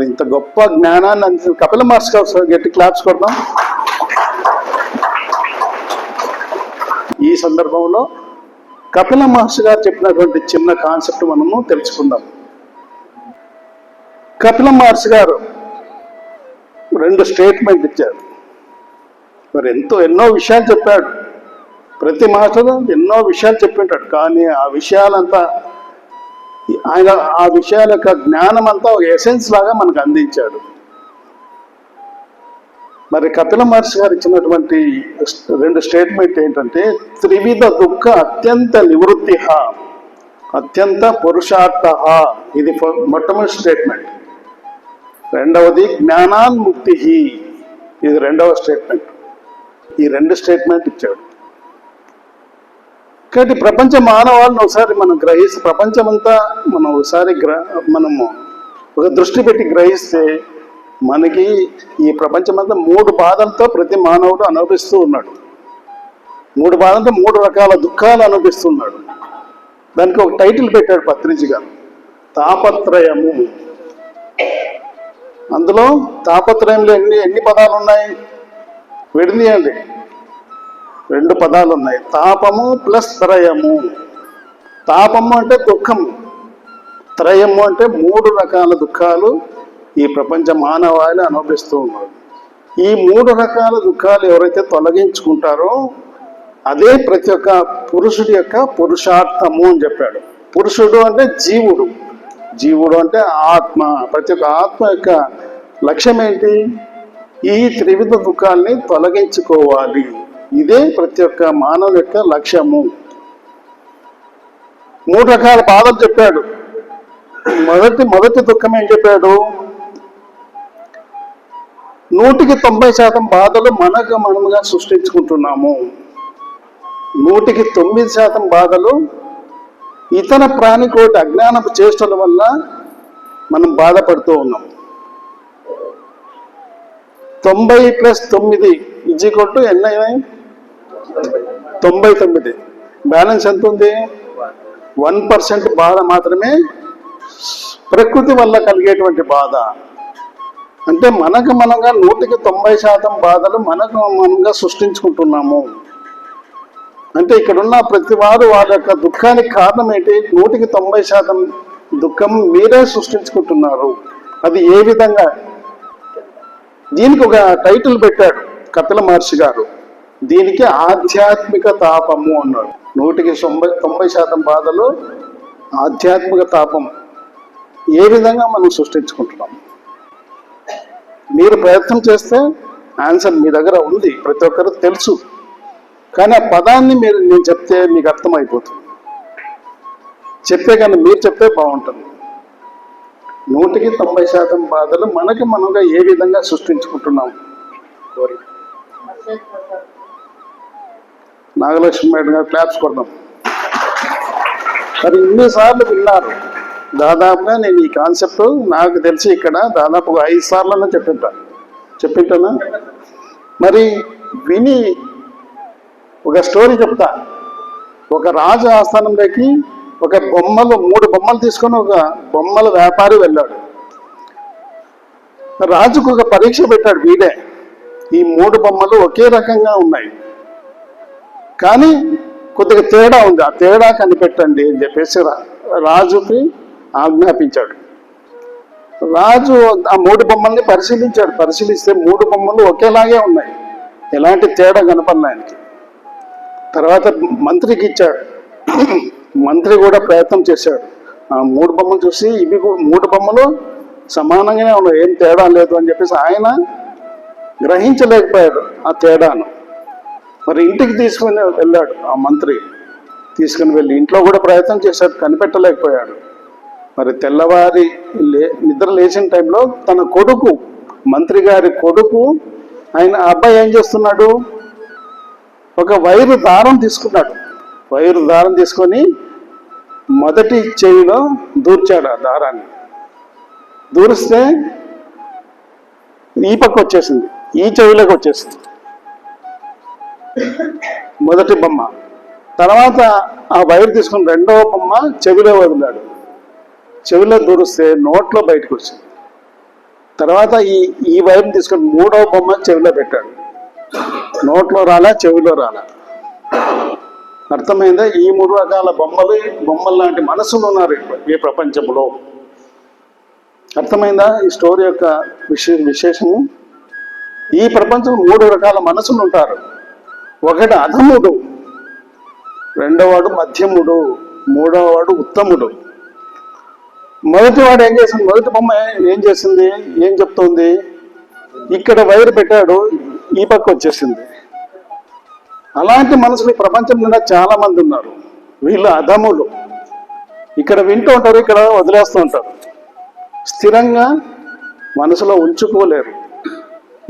మరి ఇంత గొప్ప జ్ఞానాన్ని అందించిన కపిల మహర్షి గారు సార్ గట్టి క్లాప్స్ కొడదాం. ఈ సందర్భంలో కపిల మహర్షి గారు చెప్పినటువంటి చిన్న కాన్సెప్ట్ మనము తెలుసుకుందాం. కపిల మహర్షి గారు రెండు స్టేట్మెంట్ ఇచ్చారు. మరి ఎంతో ఎన్నో విషయాలు చెప్పాడు. ప్రతి మాటలో ఎన్నో విషయాలు చెప్పింటాడు కానీ ఆ విషయాలంతా ఆయన ఆ విషయాల యొక్క జ్ఞానం అంతా ఒక ఎసెన్స్ లాగా మనకు అందించాడు. మరి కపిల మహర్షి గారు ఇచ్చినటువంటి రెండు స్టేట్మెంట్ ఏంటంటే త్రివిధ దుఃఖ అత్యంత నివృత్తి అత్యంత పురుషార్థ ఇది మొట్టమొదటి స్టేట్మెంట్ రెండవది జ్ఞానాన్ముక్తి ఇది రెండవ స్టేట్మెంట్ ఈ రెండు స్టేట్మెంట్ ఇచ్చాడు. కాబట్టి ప్రపంచ మానవాళ్ళని ఒకసారి మనం గ్రహిస్తే ప్రపంచమంతా మనం ఒకసారి గ్ర మనము ఒక దృష్టి పెట్టి గ్రహిస్తే మనకి ఈ ప్రపంచమంతా మూడు బాధలతో ప్రతి మానవుడు అనుభవిస్తూ ఉన్నాడు. మూడు బాధలతో మూడు రకాల దుఃఖాలు అనుభవిస్తున్నాడు దానికి ఒక టైటిల్ పెట్టాడు పత్రిజి గారు. తాపత్రయము. అందులో తాపత్రయంలో ఎన్ని ఎన్ని పదాలు ఉన్నాయి? విడదీయండి. రెండు పదాలు ఉన్నాయి. తాపము ప్లస్ త్రయము. తాపము అంటే దుఃఖం త్రయము అంటే మూడు రకాల దుఃఖాలు ఈ ప్రపంచ మానవాళి అనుభవిస్తూ ఉన్నారు. ఈ మూడు రకాల దుఃఖాలు ఎవరైతే తొలగించుకుంటారో అదే ప్రతి ఒక్క పురుషుడి యొక్క పురుషార్థము అని చెప్పాడు. పురుషుడు అంటే జీవుడు. జీవుడు అంటే ఆత్మ. ప్రతి ఒక్క ఆత్మ యొక్క లక్ష్యం ఏంటి ఈ త్రివిధ దుఃఖాల్ని తొలగించుకోవాలి. ఇదే ప్రతి ఒక్క మానవుని యొక్క లక్ష్యము. మూడు రకాల బాధలు చెప్పాడు. మొదటి మొదటి దుఃఖం ఏం చెప్పాడు? నూటికి తొంభై శాతం బాధలు మనకు మనముగా సృష్టించుకుంటున్నాము. నూటికి తొమ్మిది శాతం బాధలు ఇతర ప్రాణికోటి అజ్ఞానపు చేష్టల వల్ల మనం బాధపడుతూ ఉన్నాం. తొంభై ప్లస్ తొమ్మిది ఇజీ కొట్టు ఎన్ఐ తొంభై తొమ్మిది. బ్యాలెన్స్ ఎంత ఉంది? వన్ పర్సెంట్ బాధ మాత్రమే ప్రకృతి వల్ల కలిగేటువంటి బాధ. అంటే మనకు మనంగా నూటికి తొంభై శాతం బాధలు మనకు మనంగా సృష్టించుకుంటున్నాము. అంటే ఇక్కడున్న ప్రతి వారు వాళ్ళ యొక్క దుఃఖానికి కారణం ఏంటి? నూటికి తొంభై శాతం దుఃఖం మీరే సృష్టించుకుంటున్నారు. అది ఏ విధంగా? దీనికి ఒక టైటిల్ పెట్టాడు కపిల మహర్షి గారు. దీనికి ఆధ్యాత్మిక తాపము అన్నాడు. నూటికి తొంభై తొంభై శాతం బాధలు ఆధ్యాత్మిక తాపం ఏ విధంగా మనం సృష్టించుకుంటున్నాం? మీరు ప్రయత్నం చేస్తే ఆన్సర్ మీ దగ్గర ఉంది ప్రతి ఒక్కరు తెలుసు. కానీ ఆ పదాన్ని మీరు నేను చెప్తే మీకు అర్థమైపోతుంది. చెప్తే కానీ మీరు చెప్తే బాగుంటుంది. నూటికి తొంభై శాతం బాధలు మనకి మనగా ఏ విధంగా సృష్టించుకుంటున్నాం? కోరిక. నాగలక్ష్మి మేడం గారు క్లాప్స్ కొడదాం. మరి ఇన్నిసార్లు విన్నారు. దాదాపుగా నేను ఈ కాన్సెప్ట్ నాకు తెలిసి ఇక్కడ దాదాపు ఐదు సార్లనే చెప్పింటా చెప్పింటానా మరి విని ఒక స్టోరీ చెప్తా. ఒక రాజు ఆస్థానంలోకి ఒక బొమ్మలు మూడు బొమ్మలు తీసుకొని ఒక బొమ్మల వ్యాపారి వెళ్ళాడు. రాజుకు ఒక పరీక్ష పెట్టాడు వీడే. ఈ మూడు బొమ్మలు ఒకే రకంగా ఉన్నాయి. కానీ కొద్దిగా తేడా ఉంది. ఆ తేడా కనిపెట్టండి అని చెప్పేసి రా- రాజుకి ఆజ్ఞాపించాడు. రాజు ఆ మూడు బొమ్మల్ని పరిశీలించాడు. పరిశీలిస్తే మూడు బొమ్మలు ఒకేలాగే ఉన్నాయి. ఎలాంటి తేడా కనపడలే ఆయనకి. తర్వాత మంత్రికి ఇచ్చాడు. మంత్రి కూడా ప్రయత్నం చేశాడు. ఆ మూడు బొమ్మలు చూసి ఇవి మూడు బొమ్మలు సమానంగానే ఉన్నాయి. ఏం తేడా లేదు అని చెప్పేసి ఆయన గ్రహించలేకపోయాడు ఆ తేడాను. మరి ఇంటికి తీసుకుని వెళ్ళాడు ఆ మంత్రి. తీసుకుని వెళ్ళి ఇంట్లో కూడా ప్రయత్నం చేశాడు కనిపెట్టలేకపోయాడు. మరి తెల్లవారి లే నిద్ర లేచిన టైంలో తన కొడుకు మంత్రి గారి కొడుకు ఆయన ఆ అబ్బాయి ఏం చేస్తున్నాడు? ఒక వైరు దారం తీసుకున్నాడు. వైరు దారం తీసుకొని మొదటి చెవిలో దూర్చాడు ఆ దారాన్ని. దూరిస్తే ఈ పక్క వచ్చేసింది ఈ చెవిలోకి వచ్చేసింది. మొదటి బొమ్మ. తర్వాత ఆ వైర్ తీసుకుని రెండవ బొమ్మ చెవిలో వదిలాడు. చెవిలో దూరిస్తే నోట్లో బయటకు వచ్చింది. తర్వాత ఈ ఈ వైర్ని తీసుకొని మూడవ బొమ్మ చెవిలో పెట్టాడు. నోట్లో రాలా చెవిలో రాలా. అర్థమైందా? ఈ మూడు రకాల బొమ్మలు బొమ్మలు లాంటి మనసులు ఉన్నారు ఈ- ఈ ప్రపంచంలో. అర్థమైందా? ఈ స్టోరీ యొక్క విశే విశేషము? ఈ ప్రపంచంలో మూడు రకాల మనసులు ఉంటారు. ఒకటి అధముడు రెండవవాడు మధ్యముడు మూడవవాడు ఉత్తముడు. మొదటి వాడు ఏం చేసింది? మొదటి బొమ్మ ఏం చేసింది? ఏం చెప్తోంది? ఇక్కడ వైరు పెట్టాడు ఈ పక్క వచ్చేసింది. అలాంటి మనుషులు ప్రపంచం నిండా చాలా మంది ఉన్నారు. వీళ్ళు అధములు. ఇక్కడ వింటూ ఉంటారు ఇక్కడ వదిలేస్తూ ఉంటారు. స్థిరంగా మనసులో ఉంచుకోలేరు.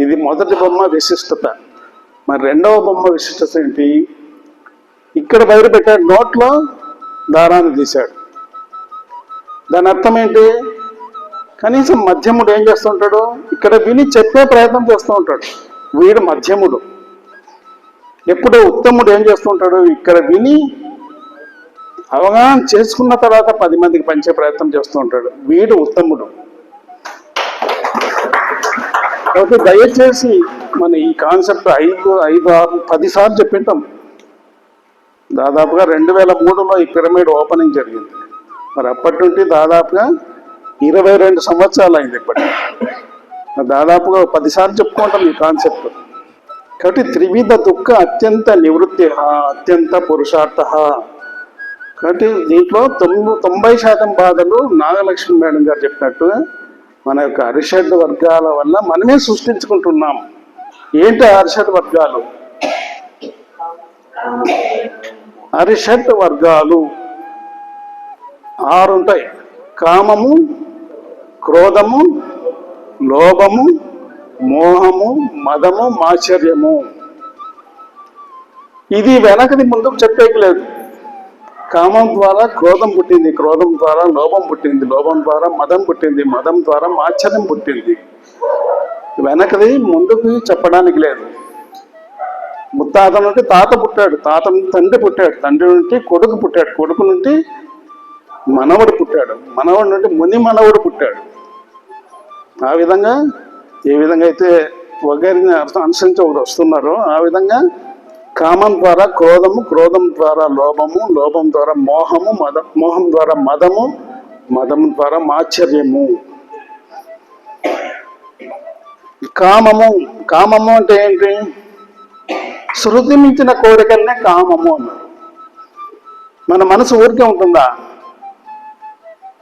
ఇది మొదటి బొమ్మ విశిష్టత. మరి రెండవ బొమ్మ విశిష్టత ఏంటి? ఇక్కడ బయట పెట్టాడు నోట్లో దారాన్ని తీశాడు. దాని అర్థం ఏంటి? కనీసం మధ్యముడు ఏం చేస్తుంటాడు ఇక్కడ విని చెప్పే ప్రయత్నం చేస్తూ ఉంటాడు. వీడు మధ్యముడు. ఎప్పుడో ఉత్తముడు ఏం చేస్తుంటాడు ఇక్కడ విని అవగాహన చేసుకున్న తర్వాత పది మందికి పంచే ప్రయత్నం చేస్తూ ఉంటాడు. వీడు ఉత్తముడు. కాబట్టి దయచేసి మన ఈ కాన్సెప్ట్ ఐదు ఐదు ఆరు పదిసార్లు చెప్పింటాం. దాదాపుగా రెండు వేల మూడులో ఈ పిరమిడ్ ఓపెనింగ్ జరిగింది. మరి అప్పటి నుండి దాదాపుగా ఇరవై రెండు సంవత్సరాలు అయింది ఇప్పటికి. దాదాపుగా పదిసార్లు చెప్పుకుంటాం ఈ కాన్సెప్ట్. కాబట్టి త్రివిధ దుఃఖ అత్యంత నివృత్తి అత్యంత పురుషార్థ కాబట్టి దీంట్లో తొమ్మిది తొంభై శాతం బాధలు నాగలక్ష్మి మేడం గారు చెప్పినట్టు మన యొక్క అరిషడ్ వర్గాల వల్ల మనమే సృష్టించుకుంటున్నాం. ఏంటి ఆ అరిషడ్ వర్గాలు? అరిషడ్ వర్గాలు ఆరుంటాయి. కామము క్రోధము లోభము మోహము మదము మాచర్యము. ఇది వెనకది ముందుకు చెప్పేయలేదు కామం ద్వారా క్రోధం పుట్టింది క్రోధం ద్వారా లోభం పుట్టింది లోభం ద్వారా మదం పుట్టింది మదం ద్వారా మాచర్యం పుట్టింది. వెనకది ముందుకు చెప్పడానికి లేదు. ముత్తాత నుండి తాత పుట్టాడు. తాత తండ్రి పుట్టాడు. తండ్రి నుండి కొడుకు పుట్టాడు. కొడుకు నుండి మనవడు పుట్టాడు. మనవడు నుండి ముని మనవడు పుట్టాడు. ఆ విధంగా ఏ విధంగా అయితే వగైరిని అనుసరించి ఒకరు వస్తున్నారో ఆ విధంగా కామం ద్వారా క్రోధము క్రోధం ద్వారా లోభము లోభం ద్వారా మోహము మద మోహం ద్వారా మదము మదం ద్వారా మాచర్యము. కామము కామము అంటే ఏంటి? శృతి మించిన కోరికలనే కామము అన్నారు మన మనసు ఊరికే ఉంటుందా?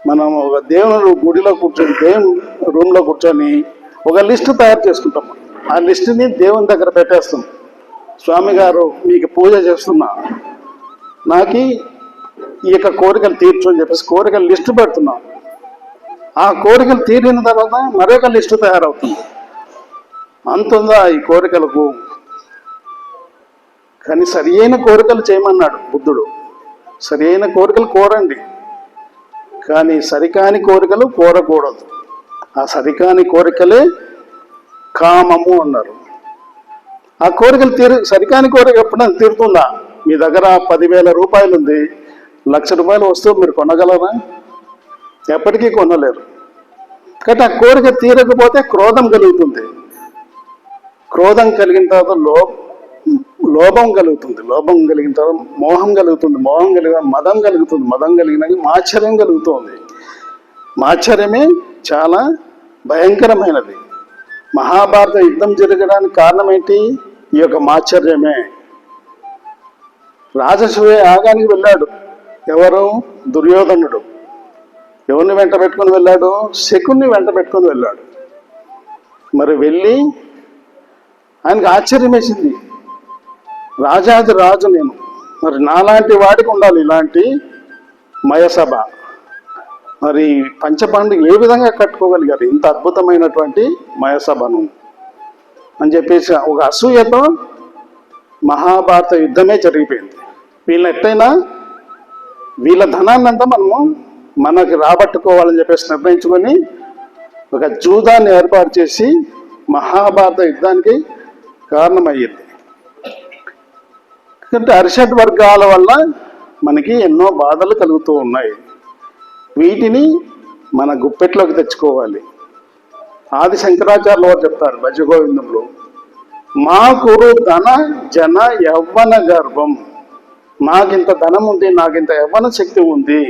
మనం ఒక దేవుని గుడిలో కూర్చొని దేవుని రూమ్లో కూర్చొని ఒక లిస్టు తయారు చేసుకుంటాం. ఆ లిస్టుని దేవుని దగ్గర పెట్టేస్తాం. స్వామి గారు మీకు పూజ చేస్తున్నా. నాకు ఈ యొక్క కోరికలు తీర్చు అని చెప్పేసి కోరికలు లిస్టు పెడుతున్నాం. ఆ కోరికలు తీరిన తర్వాత మరొక లిస్టు తయారవుతుంది. అంతుందా ఈ కోరికలకు? కానీ సరియైన కోరికలు చేయమన్నాడు బుద్ధుడు. సరియైన కోరికలు కోరండి. కానీ సరికాని కోరికలు కోరకూడదు. ఆ సరికాని కోరికలే కామము అన్నారు. ఆ కోరికలు తీరు సరికాని కోరిక ఎప్పుడైనా తీరుతుందా? మీ దగ్గర పదివేల రూపాయలు ఉంది లక్ష రూపాయలు వస్తువు మీరు కొనగలరా? ఎప్పటికీ కొనలేరు. కాబట్టి ఆ కోరిక తీరకపోతే క్రోధం కలుగుతుంది. క్రోధం కలిగిన తర్వాత లో లోభం కలుగుతుంది. లోభం కలిగిన తర్వాత మోహం కలుగుతుంది. మోహం కలిగిన మదం కలుగుతుంది. మదం కలిగిన మాచర్యం కలుగుతుంది. మాచర్యమే చాలా భయంకరమైనది. మహాభారత యుద్ధం జరగడానికి కారణం ఏంటి ఈ యొక్క మాచర్యమే. రాజసూయ యాగానికి వెళ్ళాడు. ఎవరు? దుర్యోధనుడు. ఎవరిని వెంట పెట్టుకుని వెళ్ళాడు? శకుని వెంట పెట్టుకుని వెళ్ళాడు. మరి వెళ్ళి ఆయనకు ఆశ్చర్యం వేసింది. రాజాది రాజు నేను. మరి నాలాంటి వాడికి ఉండాలి ఇలాంటి మయసభ. మరి పంచపాండు ఏ విధంగా కట్టుకోగలిగారు? ఇంత అద్భుతమైనటువంటి మయసభను. అని చెప్పేసి ఒక అసూయతో మహాభారత యుద్ధమే జరిగిపోయింది. వీళ్ళని ఎట్టయినా వీళ్ళ ధనాన్ని అంతా మనము మనకి రాబట్టుకోవాలని చెప్పేసి నిర్ణయించుకొని ఒక జూదాన్ని ఏర్పాటు చేసి మహాభారత యుద్ధానికి కారణమయ్యింది. ఎందుకంటే అరిషడ్ వర్గాల వల్ల మనకి ఎన్నో బాధలు కలుగుతూ ఉన్నాయి. వీటిని మన గుప్పెట్లోకి తెచ్చుకోవాలి. ఆది శంకరాచార్యులు వారు చెప్తారు భజగోవిందంలో మా కురు ధన జన యవ్వన గర్భం. నాకింత ధనం ఉంది నాకింత యవ్వన శక్తి ఉంది.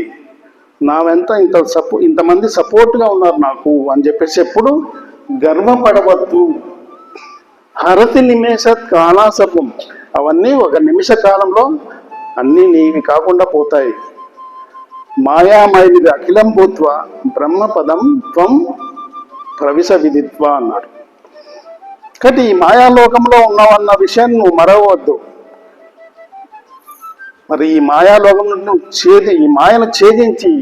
నా వెంట ఇంత సపో ఇంతమంది సపోర్ట్గా ఉన్నారు నాకు అని చెప్పేసి ఎప్పుడు గర్వపడవద్దు. హరతి నిమేష కాలాసపం అవన్నీ ఒక నిమిష కాలంలో అన్నీ నీవి కాకుండా పోతాయి. మాయామయనిది అఖిలం భూత్వ బ్రహ్మపదం త్వం ప్రవిశ విదిత్వ అన్నాడు. కాబట్టి ఈ మాయాలోకంలో ఉన్నావన్న విషయాన్ని నువ్వు మరవద్దు మరి ఈ మాయాలోకం నుండి నువ్వు ఛేది ఈ మాయను ఛేదించి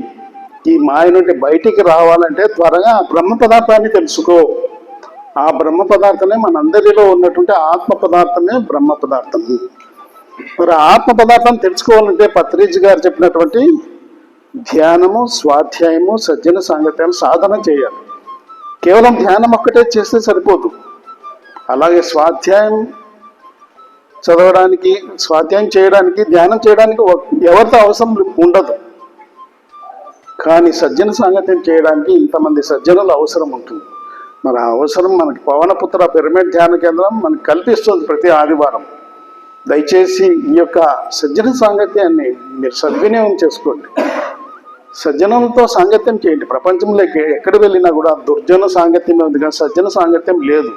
ఈ మాయ నుండి బయటికి రావాలంటే త్వరగా బ్రహ్మ పదార్థాన్ని తెలుసుకో. ఆ బ్రహ్మ పదార్థమే మనందరిలో ఉన్నటువంటి ఆత్మ పదార్థమే బ్రహ్మ పదార్థం. మరి ఆత్మ పదార్థం తెలుసుకోవాలంటే పత్రిజ్ గారు చెప్పినటువంటి ధ్యానము స్వాధ్యాయము సజ్జన సాంగత్యాలు సాధన చేయాలి. కేవలం ధ్యానం ఒక్కటే చేస్తే సరిపోదు. అలాగే స్వాధ్యాయం చదవడానికి స్వాధ్యాయం చేయడానికి ధ్యానం చేయడానికి ఎవరితో అవసరం ఉండదు. కానీ సజ్జన సాంగత్యం చేయడానికి ఇంతమంది సజ్జనులు అవసరం ఉంటుంది. మరి ఆ అవసరం మనకి పవనపుత్ర పిరమిడ్ ధ్యాన కేంద్రం మనకు కల్పిస్తుంది ప్రతి ఆదివారం. దయచేసి ఈ యొక్క సజ్జన సాంగత్యాన్ని మీరు సద్వినియోగం చేసుకోండి. సజ్జనంతో సాంగత్యం చేయండి. ప్రపంచంలో ఎక్కడ వెళ్ళినా కూడా దుర్జన సాంగత్యం ఉంది కానీ సజ్జన సాంగత్యం లేదు.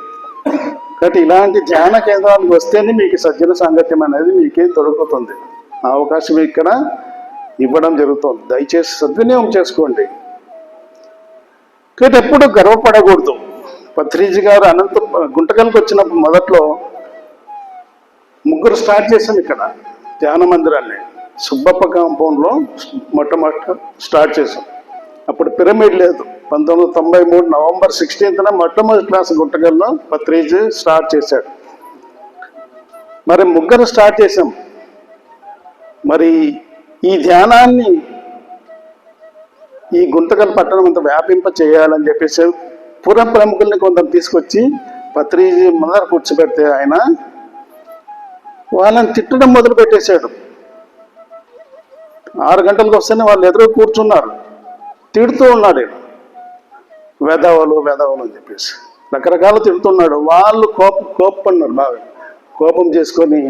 కాబట్టి ఇలాంటి ధ్యాన కేంద్రానికి వస్తేనే మీకు సజ్జన సాంగత్యం అనేది మీకే దొరుకుతుంది. ఆ అవకాశం ఇక్కడ ఇవ్వడం జరుగుతుంది. దయచేసి సద్వినియోగం చేసుకోండి. కాబట్టి ఎప్పుడు గర్వపడకూడదు. పత్రిజీ గారు అనంత గుంటకల్కి వచ్చినప్పుడు మొదట్లో ముగ్గురు స్టార్ట్ చేశాం ఇక్కడ ధ్యాన మందిరాన్ని. సుబ్బప్ప కాంపౌండ్లో మొట్టమొదట స్టార్ట్ చేశాం. అప్పుడు పిరమిడ్ లేదు. పంతొమ్మిది వందల తొంభై మూడు నవంబర్ సిక్స్టీన్త్న మొట్టమొదటి క్లాస్ గుంటకల్లో పత్రిజీ స్టార్ట్ చేశాడు. మరి ముగ్గురు స్టార్ట్ చేశాం. మరి ఈ ధ్యానాన్ని ఈ గుంతకల్ పట్టణం అంత వ్యాపింప చేయాలని చెప్పేసి పుర ప్రముఖుల్ని కొందరు తీసుకొచ్చి పత్రిజీ ముందర కూర్చోబెడితే ఆయన వాళ్ళని తిట్టడం మొదలు పెట్టేశాడు. ఆరు గంటలకు వస్తేనే వాళ్ళు ఎదురు కూర్చున్నారు. తిడుతూ ఉన్నాడు ఈయన. వెధవలు వెధవలు అని చెప్పేసి. రకరకాలు తిడుతున్నాడు. వాళ్ళు కోప కోపన్నారు బాగా. కోపం చేసుకొని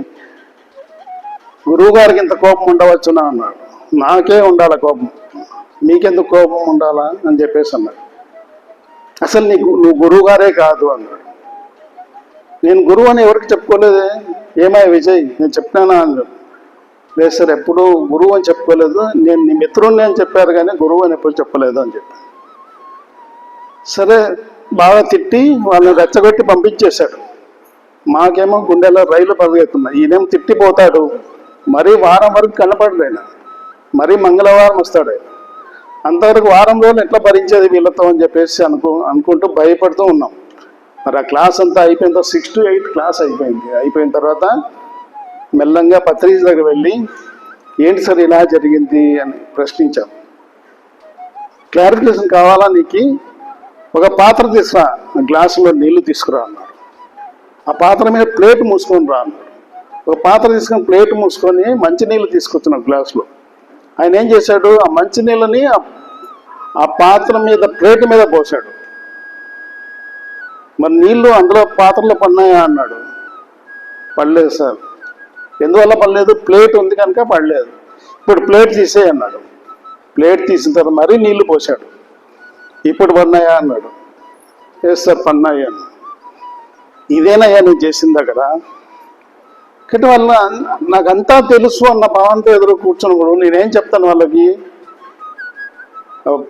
గురువు గారికి ఇంత కోపం ఉండవచ్చునా? అన్నాడు. నాకే ఉండాల కోపం. మీకెందుకు కోపం ఉండాలా? అని చెప్పేసి అన్నాడు. అసలు నీకు నువ్వు గురువు గారే కాదు అన్నాడు. నేను గురువు అని ఎవరికి చెప్పుకోలేదే? ఏమై విజయ్ నేను చెప్పినానా అన్నాడు. లేదు సార్ ఎప్పుడు గురువు అని చెప్పుకోలేదు. నేను నీ మిత్రుడిని అని చెప్పారు కానీ గురువు అని ఎప్పుడు చెప్పలేదు అని చెప్పి సరే బాగా తిట్టి వాళ్ళని రెచ్చగొట్టి పంపించేశాడు. మాకేమో గుండెలో రైలు పరిగెత్తున్నాయి ఈయనేమో తిట్టిపోతాడు. మరీ వారం వరకు కనపడలేను మరీ మంగళవారం వస్తాడు ఆయన. అంతవరకు వారం రోజులు ఎట్లా భరించేది వీళ్ళతో అని చెప్పేసి అనుకో అనుకుంటూ భయపడుతూ ఉన్నాం. మరి ఆ క్లాస్ అంతా అయిపోయిన తర్వాత సిక్స్ టు ఎయిట్ క్లాస్ అయిపోయింది. అయిపోయిన తర్వాత మెల్లంగా పత్రిక దగ్గర వెళ్ళి ఏంటి సార్ ఇలా జరిగింది? అని ప్రశ్నించాం. క్లారిఫికేషన్ కావాలా నీకు? ఒక పాత్ర తీసుకురా గ్లాసులో నీళ్ళు తీసుకురా అన్నారు. ఆ పాత్ర మీద ప్లేట్ మూసుకొని రా అన్నారు. ఒక పాత్ర తీసుకొని ప్లేట్ మూసుకొని మంచినీళ్ళు తీసుకొచ్చిన గ్లాసులో. ఆయన ఏం చేశాడు? ఆ మంచినీళ్ళని ఆ- ఆ పాత్ర మీద ప్లేట్ మీద పోసాడు మరి నీళ్ళు అందులో పాత్రలో పడినాయా అన్నాడు. పడలేదు సార్. ఎందువల్ల పడలేదు? ప్లేట్ ఉంది కనుక పడలేదు. ఇప్పుడు ప్లేట్ తీసే అన్నాడు. ప్లేట్ తీసిన తర్వాత మరీ నీళ్ళు పోసాడు ఇప్పుడు పడినాయా అన్నాడు. ఎస్ సార్ పడినాయి? అన్నాడు. ఇదేనయ్యా నువ్వు చేసింది అక్కడ కాబట్టి వల్ల నాకంతా తెలుసు అన్న భావంతో ఎదురు కూర్చున్నప్పుడు నేనేం చెప్తాను వాళ్ళకి?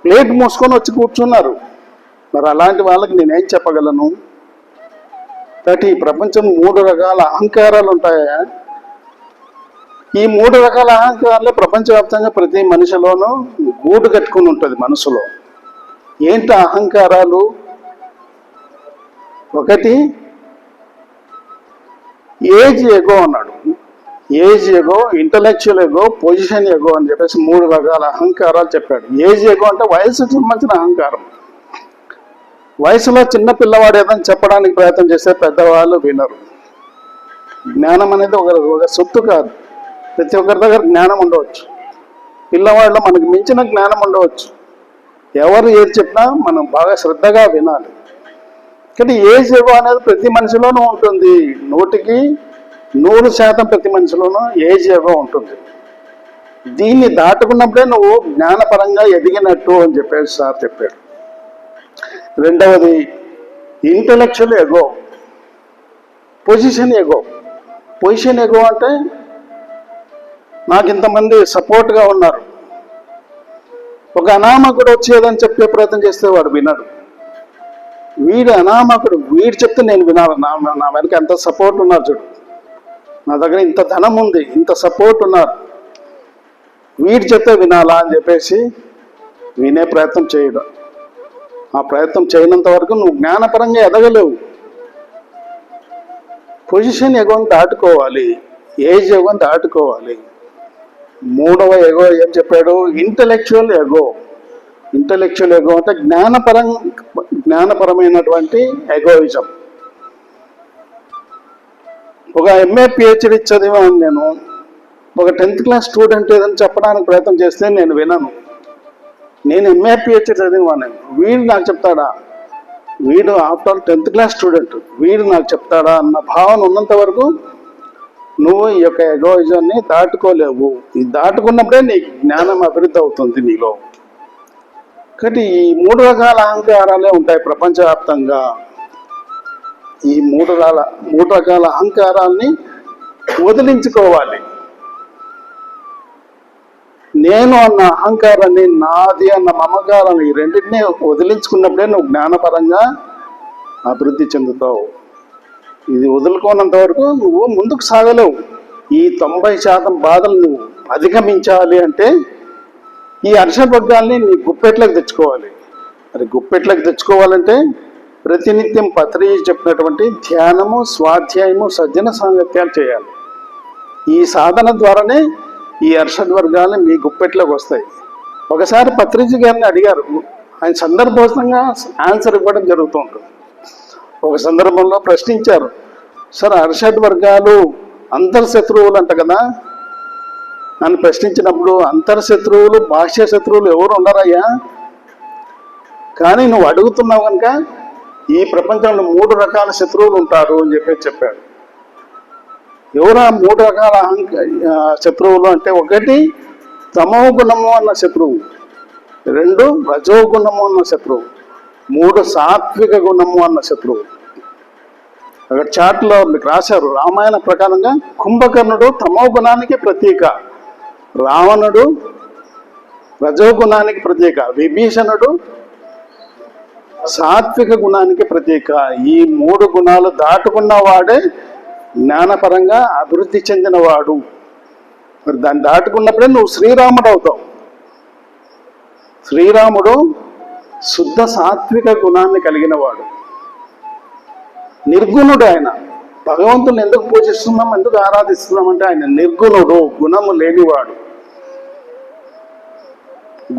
ప్లేట్ మూసుకొని వచ్చి కూర్చున్నారు. మరి అలాంటి వాళ్ళకి నేనేం చెప్పగలను? కాబట్టి ఈ ప్రపంచం మూడు రకాల అహంకారాలు ఉంటాయా? ఈ మూడు రకాల అహంకారాలు ప్రపంచవ్యాప్తంగా ప్రతి మనిషిలోనూ గూడు కట్టుకుని ఉంటుంది మనసులో. ఏంటి అహంకారాలు? ఒకటి ఏజ్ ఎగో అన్నాడు. Age ego intellectual ego position ego అని చెప్పేసి మూడు రకాల అహంకారాలు చెప్పాడు. ఏజ్ ఎగో అంటే వయసుకు సంబంధించిన అహంకారం. వయసులో చిన్న పిల్లవాడు ఏదైనా చెప్పడానికి ప్రయత్నం చేస్తే పెద్దవాళ్ళు వినరు. జ్ఞానం అనేది ఒక ఒక సొత్తు కాదు. ప్రతి ఒక్కరి దగ్గర జ్ఞానం ఉండవచ్చు. పిల్లవాళ్ళు మనకు మించిన జ్ఞానం ఉండవచ్చు. ఎవరు ఏది చెప్పినా మనం బాగా శ్రద్ధగా వినాలి. కానీ ఏజ్ ఎగో అనేది ప్రతి మనిషిలోనూ ఉంటుంది. నూటికి నూరు శాతం ప్రతి మనిషిలోనూ ఏజ్ ఎగో ఉంటుంది. దీన్ని దాటుకున్నప్పుడే నువ్వు జ్ఞానపరంగా ఎదిగినట్టు అని చెప్పేసి సార్ చెప్పాడు రెండవది intellectual ego position ego position ego అంటే నాకు ఇంతమంది సపోర్ట్గా ఉన్నారు. ఒక అనామకుడు వచ్చేదని చెప్పే ప్రయత్నం చేస్తే వాడు వినడు. వీడు అనామకుడు. వీడు చెప్తే నేను వినాలి. నా నా వెనక ఎంత సపోర్ట్ ఉన్నారు చూడు. నా దగ్గర ఇంత ధనం ఉంది. ఇంత సపోర్ట్ ఉన్నారు. వీడు చెప్తే వినాలా అని చెప్పేసి వినే ప్రయత్నం చేయడం. ఆ ప్రయత్నం చేయనంత వరకు నువ్వు జ్ఞానపరంగా ఎదగలేవు. పొజిషన్ ఎగోని దాటుకోవాలి. ఏజ్ ఎగోని దాటుకోవాలి. మూడవ ఎగో ఏం చెప్పాడు? ఇంటలెక్చువల్ ఎగో ఇంటలెక్చువల్ ఎగో అంటే జ్ఞానపరం జ్ఞానపరమైనటువంటి ఎగోయిజం ఒక ఎంఏ పిహెచ్డి చదివాను నేను. ఒక టెన్త్ క్లాస్ స్టూడెంట్ ఏదని చెప్పడానికి ప్రయత్నం చేస్తే నేను వినను. నేను ఎంఏ పిహెచ్డి చదివాను వీడు నాకు చెప్తాడా? వీడు ఆఫ్టర్ టెన్త్ క్లాస్ స్టూడెంట్ వీడు నాకు చెప్తాడా? అన్న భావన ఉన్నంత వరకు నువ్వు ఈ యొక్క ఎగోయిజాన్ని దాటుకోలేవు. ఈ దాటుకున్నప్పుడే నీ జ్ఞానం అభివృద్ధి అవుతుంది నీలో. కాబట్టి ఈ మూడు రకాల అహంకారాలే ఉంటాయి ప్రపంచవ్యాప్తంగా. ఈ మూడు రకాల మూడు రకాల అహంకారాల్ని వదిలించుకోవాలి. నేను అన్న అహంకారాన్ని నాది అన్న మమకారాన్ని ఈ రెండింటినీ వదిలించుకున్నప్పుడే నువ్వు జ్ఞానపరంగా అభివృద్ధి చెందుతావు. ఇది వదులుకోనంత వరకు నువ్వు ముందుకు సాగలేవు. ఈ తొంభై శాతం బాధలు నువ్వు అధిగమించాలి అంటే ఈ హర్షభగ్గాల్ని నీ గుప్పెట్లకు తెచ్చుకోవాలి. మరి గుప్పెట్లకు తెచ్చుకోవాలంటే ప్రతినిత్యం పత్రి చెప్పినటువంటి ధ్యానము స్వాధ్యాయము సజ్జన సాంగత్యాలు చేయాలి. ఈ సాధన ద్వారానే ఈ అర్షద్ వర్గాలు మీ గుప్పెట్లోకి వస్తాయి. ఒకసారి పత్రిజీ గారిని అడిగారు. ఆయన సందర్భోచితంగా ఆన్సర్ ఇవ్వడం జరుగుతూ ఉంటుంది ఒక సందర్భంలో ప్రశ్నించారు. సార్ అర్షడ్ వర్గాలు అంతర్శత్రువులు అంట కదా నన్ను ప్రశ్నించినప్పుడు అంతర్శత్రువులు బాహ్య శత్రువులు ఎవరు ఉండరయ్యా? కానీ నువ్వు అడుగుతున్నావు కనుక ఈ ప్రపంచంలో మూడు రకాల శత్రువులు ఉంటారు అని చెప్పేసి చెప్పాడు. ఎవరు ఆ మూడు రకాల అహంక శత్రువులు అంటే ఒకటి తమో గుణము అన్న శత్రువు రెండు రజోగుణము అన్న శత్రువు మూడు సాత్విక గుణము అన్న శత్రువు. అక్కడ చాట్లో మీకు రాశారు రామాయణ ప్రకారంగా కుంభకర్ణుడు తమో గుణానికి ప్రతీక. రావణుడు రజోగుణానికి ప్రతీక విభీషణుడు సాత్విక గుణానికి ప్రతీక. ఈ మూడు గుణాలు దాటుకున్న వాడే జ్ఞానపరంగా అభివృద్ధి చెందినవాడు. మరి దాన్ని దాటుకున్నప్పుడే నువ్వు శ్రీరాముడు అవుతావు. శ్రీరాముడు శుద్ధ సాత్విక గుణాన్ని కలిగిన వాడు నిర్గుణుడు ఆయన. భగవంతుని ఎందుకు పూజిస్తున్నాం ఎందుకు ఆరాధిస్తున్నాం అంటే ఆయన నిర్గుణుడు గుణము లేనివాడు.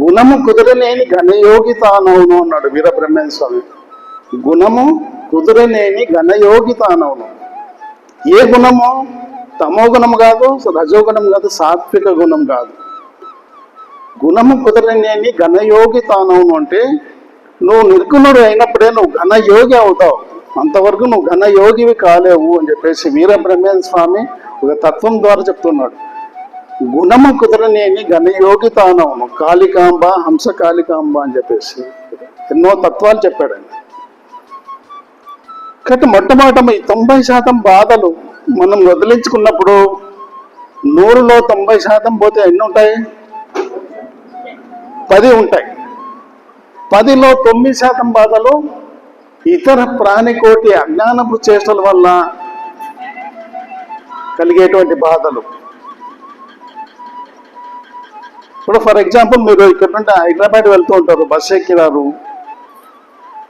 గుణము కుదరలేని ఘనయోగి తానవును అన్నాడు వీరబ్రహ్మేంద్ర స్వామి. గుణము కుదరలేని ఘనయోగి తానవును. ఏ గుణము? తమో గుణం కాదు రజోగుణం కాదు సాత్విక గుణం కాదు. గుణము కుదరలేని ఘనయోగి తానవును అంటే నువ్వు నిర్గుణుడు అయినప్పుడే నువ్వు ఘనయోగి అవుతావు. అంతవరకు నువ్వు ఘనయోగివి కాలేవు అని చెప్పేసి వీరబ్రహ్మేంద్ర స్వామి ఒక తత్వం ద్వారా చెప్తున్నాడు. గుణము కుదరనేని ఘనయోగి తానవును. కాళికాంబ హంస కాళికాంబ అని చెప్పేసి ఎన్నో తత్వాలు చెప్పాడు ఆయన. కాబట్టి మొట్టమొదట ఈ తొంభై శాతం బాధలు మనం వదిలించుకున్నప్పుడు నూరులో తొంభై శాతం పోతే ఎన్ని ఉంటాయి? పది ఉంటాయి. పదిలో తొమ్మిది శాతం బాధలు ఇతర ప్రాణికోటి అజ్ఞానపు చేష్టల వల్ల కలిగేటువంటి బాధలు. ఇప్పుడు ఫర్ ఎగ్జాంపుల్ మీరు ఇక్కడ నుండి హైదరాబాద్ వెళ్తూ ఉంటారు బస్సు ఎక్కినారు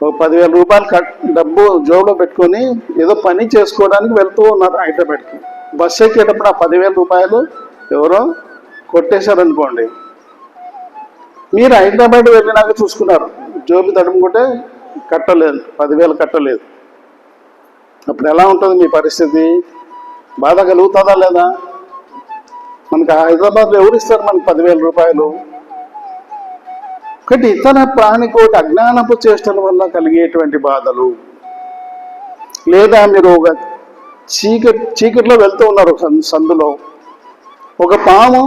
ఒక పదివేల రూపాయలు కట్ డబ్బు జోబులో పెట్టుకొని ఏదో పని చేసుకోవడానికి వెళ్తూ ఉన్నారు హైదరాబాద్కి. బస్సు ఎక్కేటప్పుడు ఆ పదివేల రూపాయలు ఎవరో కొట్టేశారనుకోండి. మీరు హైదరాబాద్ వెళ్ళినాక చూసుకున్నారు జోబు తడుముకుంటే కట్టలేదు పదివేలు కట్టలేదు. అప్పుడు ఎలా ఉంటుంది మీ పరిస్థితి? బాధ కలుగుతుందా లేదా? మనకి హైదరాబాద్లో ఎవరు ఇస్తారు మనకి పదివేల రూపాయలు? ఒకటి ఇతర ప్రాణికోటి అజ్ఞానపు చేష్టల వల్ల కలిగేటువంటి బాధలు. లేదా మీరు ఒక చీకటి చీకటిలో వెళ్తూ ఉన్నారు సందులో. ఒక పాము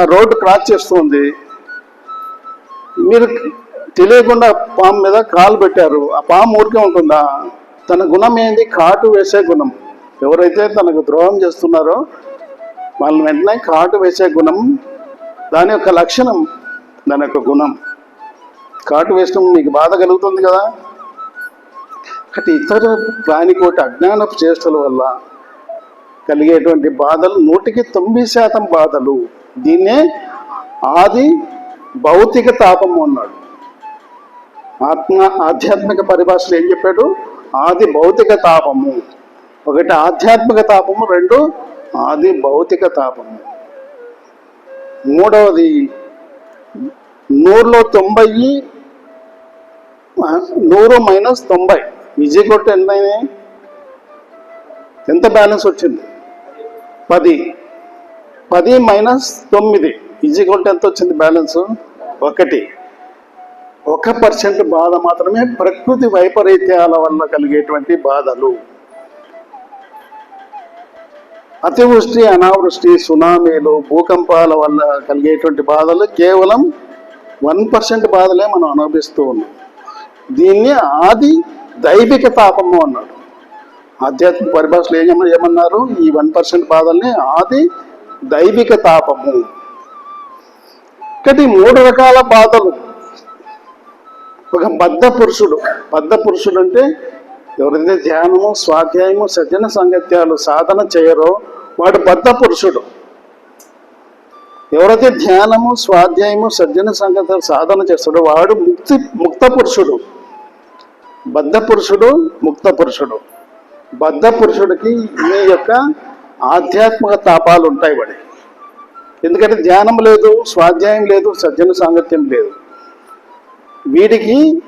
ఆ రోడ్డు క్రాస్ చేస్తుంది. మీరు తెలియకుండా పాము మీద కాలు పెట్టారు. ఆ పాము ఊరికే ఉంటుందా? తన గుణం ఏంది? కాటు వేసే గుణం. ఎవరైతే తనకు ద్రోహం చేస్తున్నారో వాళ్ళని వెంటనే కాటు వేసే గుణం దాని యొక్క లక్షణం దాని యొక్క గుణం. కాటు వేసడం మీకు బాధ కలుగుతుంది కదా? అటు ఇతర ప్రాణికోటి అజ్ఞానపు చేష్టల వల్ల కలిగేటువంటి బాధలు నూటికి తొమ్మిది శాతం బాధలు. దీన్నే ఆది భౌతిక తాపము అన్నాడు. ఆత్మ ఆధ్యాత్మిక పరిభాషలో ఏం చెప్పాడు? ఆది భౌతిక తాపము. ఒకటి ఆధ్యాత్మిక తాపము రెండు ఆది భౌతిక తాపము. మూడవది నూరులో తొంభై నూరు మైనస్ తొంభై. ఈజీ కొట్టి ఎంత ఎంత బ్యాలెన్స్ వచ్చింది? పది. పది మైనస్ తొమ్మిది. ఈజీ కొట్టి ఎంత వచ్చింది బ్యాలెన్స్? ఒకటి. ఒక పర్సెంట్ బాధ మాత్రమే ప్రకృతి వైపరీత్యాల వల్ల కలిగేటువంటి బాధలు. అతివృష్టి అనావృష్టి సునామీలు భూకంపాల వల్ల కలిగేటువంటి బాధలు కేవలం వన్ పర్సెంట్ బాధలే మనం అనుభవిస్తూ ఉన్నాం. దీన్ని ఆది దైవిక తాపము అన్నాడు. ఆధ్యాత్మిక పరిభాషలో ఏం ఏమన్నారు? ఈ వన్ పర్సెంట్ బాధల్ని ఆది దైవిక తాపము. ఒకటి మూడు రకాల బాధలు. ఒక బద్ధ పురుషుడు. బద్ధ పురుషుడు అంటే ఎవరైతే ధ్యానము స్వాధ్యాయము సజ్జన సంగత్యాలు సాధన చేయరో వాడు బద్ధ పురుషుడు. ఎవరైతే ధ్యానము స్వాధ్యాయము సజ్జన సంగత్యాలు సాధన చేస్తాడో వాడు ముక్తి ముక్త పురుషుడు. బద్ధ పురుషుడు ముక్త పురుషుడు. బద్ధ పురుషుడికి ఈ యొక్క ఆధ్యాత్మిక తాపాలు ఉంటాయి వాడి. ఎందుకంటే ధ్యానం లేదు స్వాధ్యాయం లేదు సజ్జన సాంగత్యం లేదు. వీడికి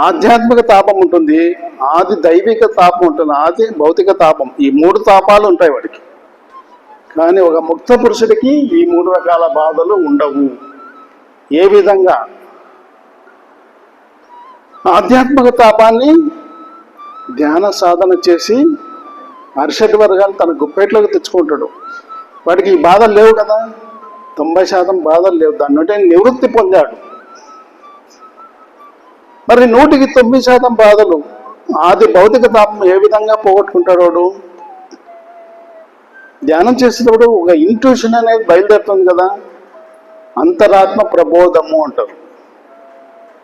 ఆధ్యాత్మిక తాపం ఉంటుంది ఆది దైవిక తాపం ఉంటుంది ఆది భౌతిక తాపం. ఈ మూడు తాపాలు ఉంటాయి వాడికి. కానీ ఒక ముక్త పురుషుడికి ఈ మూడు రకాల బాధలు ఉండవు. ఏ విధంగా? ఆధ్యాత్మిక తాపాన్ని ధ్యాన సాధన చేసి అరిషడ్ వర్గాలు తన గుప్పెట్లోకి తెచ్చుకుంటాడు. వాడికి ఈ బాధలు లేవు కదా? తొంభై శాతం బాధలు లేవు. దాని నుండి నివృత్తి పొందాడు. మరి నూటికి తొమ్మిది శాతం బాధలు. ఆది భౌతిక తాపం ఏ విధంగా పోగొట్టుకుంటాడు ధ్యానం చేసేటప్పుడు ఒక ఇంట్యూషన్ అనేది బయలుదేరుతుంది కదా. అంతరాత్మ ప్రబోధము అంటారు.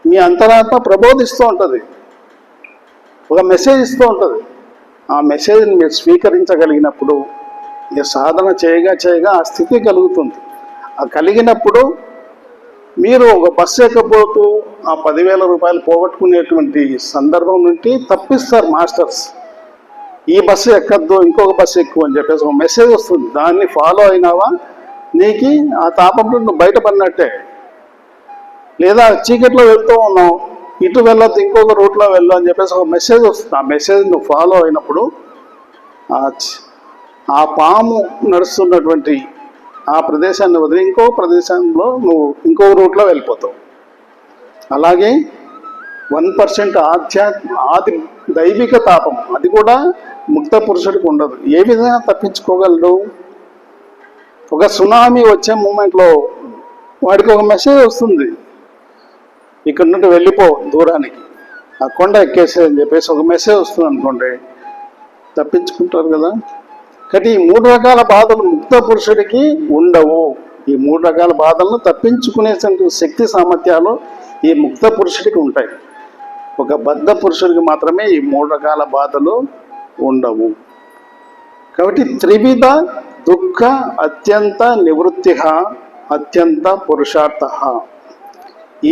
మీ అంతరాత్మ ప్రబోధిస్తూ ఉంటుంది. ఒక మెసేజ్ ఇస్తూ ఉంటుంది. ఆ మెసేజ్ని మీరు స్వీకరించగలిగినప్పుడు మీరు సాధన చేయగా చేయగా ఆ స్థితి కలుగుతుంది. ఆ కలిగినప్పుడు మీరు ఒక బస్సు ఎక్కపోతూ ఆ పదివేల రూపాయలు పోగొట్టుకునేటువంటి సందర్భం నుండి తప్పిస్తారు మాస్టర్స్. ఈ బస్సు ఎక్కద్దు ఇంకొక బస్సు ఎక్కువ అని చెప్పేసి ఒక మెసేజ్ వస్తుంది. దాన్ని ఫాలో అయినావా? నీకు ఆ తాపం నువ్వు బయటపడినట్టే. లేదా చీకట్లో వెళ్తూ ఉన్నావు. ఇటు వెళ్ళొద్దు ఇంకొక రూట్లో వెళ్ళు అని చెప్పేసి ఒక మెసేజ్ వస్తుంది. ఆ మెసేజ్ నువ్వు ఫాలో అయినప్పుడు ఆ పాము నడుస్తున్నటువంటి ఆ ప్రదేశాన్ని వదిలి ఇంకో ప్రదేశంలో నువ్వు ఇంకో రూట్లో వెళ్ళిపోతావు. అలాగే వన్ పర్సెంట్ ఆధ్యాత్మ ఆది దైవిక తాపం అది కూడా ముక్త పురుషుడికి ఉండదు. ఏ విధంగా తప్పించుకోగలడు? ఒక సునామీ వచ్చే మూమెంట్లో వాడికి ఒక మెసేజ్ వస్తుంది. ఇక్కడ నుండి వెళ్ళిపో దూరానికి. ఆ కొండ ఎక్కేసేదని చెప్పేసి ఒక మెసేజ్ వస్తుంది అనుకోండి. తప్పించుకుంటారు కదా? కాబట్టి ఈ మూడు రకాల బాధలు ముక్త పురుషుడికి ఉండవు. ఈ మూడు రకాల బాధలను తప్పించుకునేటువంటి శక్తి సామర్థ్యాలు ఈ ముక్త పురుషుడికి ఉంటాయి. ఒక బద్ధ పురుషుడికి మాత్రమే ఈ మూడు రకాల బాధలు ఉండవు. కాబట్టి త్రివిధ దుఃఖ అత్యంత నివృత్తి అత్యంత పురుషార్థ.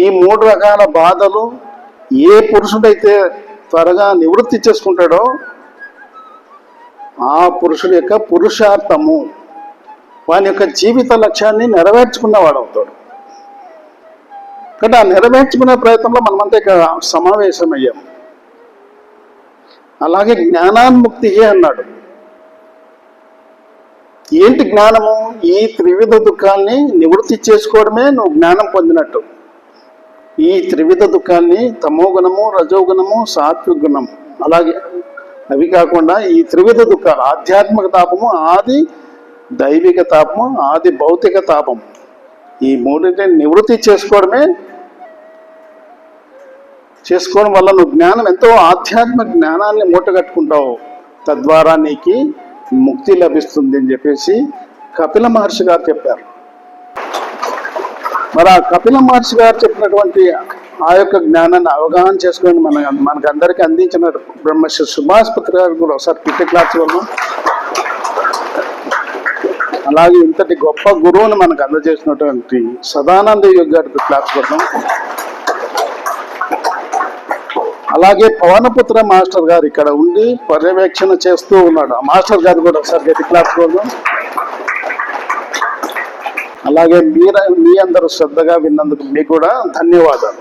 ఈ మూడు రకాల బాధలు ఏ పురుషుడైతే త్వరగా నివృత్తి చేసుకుంటాడో ఆ పురుషుడు యొక్క పురుషార్థము వాని యొక్క జీవిత లక్ష్యాన్ని నెరవేర్చుకున్నవాడు అవుతాడు. కాబట్టి ఆ నెరవేర్చుకునే ప్రయత్నంలో మనమంతా ఇక్కడ సమావేశమయ్యాం. అలాగే జ్ఞానాన్ముక్తి అన్నాడు. ఏంటి జ్ఞానము? ఈ త్రివిధ దుఃఖాల్ని నివృత్తి చేసుకోవడమే నువ్వు జ్ఞానం పొందినట్టు. ఈ త్రివిధ దుఃఖాల్ని తమో గుణము రజోగుణము సాత్విక గుణం అలాగే అవి కాకుండా ఈ త్రివిధ దుఃఖాలు ఆధ్యాత్మిక తాపము ఆది దైవిక తాపము ఆది భౌతిక తాపం ఈ మూడింటిని నివృత్తి చేసుకోవడమే చేసుకోవడం వల్ల నువ్వు జ్ఞానం ఎంతో ఆధ్యాత్మిక జ్ఞానాన్ని మూటగట్టుకుంటావు. తద్వారా నీకు ముక్తి లభిస్తుంది అని చెప్పేసి కపిల మహర్షి గారు చెప్పారు. మరి ఆ కపిల మహర్షి గారు చెప్పినటువంటి ఆ యొక్క జ్ఞానాన్ని అవగాహన చేసుకొని మన మనకు అందరికీ అందించిన బ్రహ్మశ్రీ సుభాష్ పత్రి గారు కూడా ఒకసారి పిట్టి క్లాస్ వల్ల అలాగే ఇంతటి గొప్ప గురువుని మనకు అందజేసినటువంటి సదానంద యోగి గారికి క్లాస్ వద్దాం అలాగే పవనపుత్ర మాస్టర్ గారు ఇక్కడ ఉండి పర్యవేక్షణ చేస్తూ ఉన్నాడు. ఆ మాస్టర్ గారు కూడా ఒకసారి గట్టి క్లాస్ వద్దాం అలాగే మీరు మీ అందరూ శ్రద్ధగా విన్నందుకు మీకు కూడా ధన్యవాదాలు.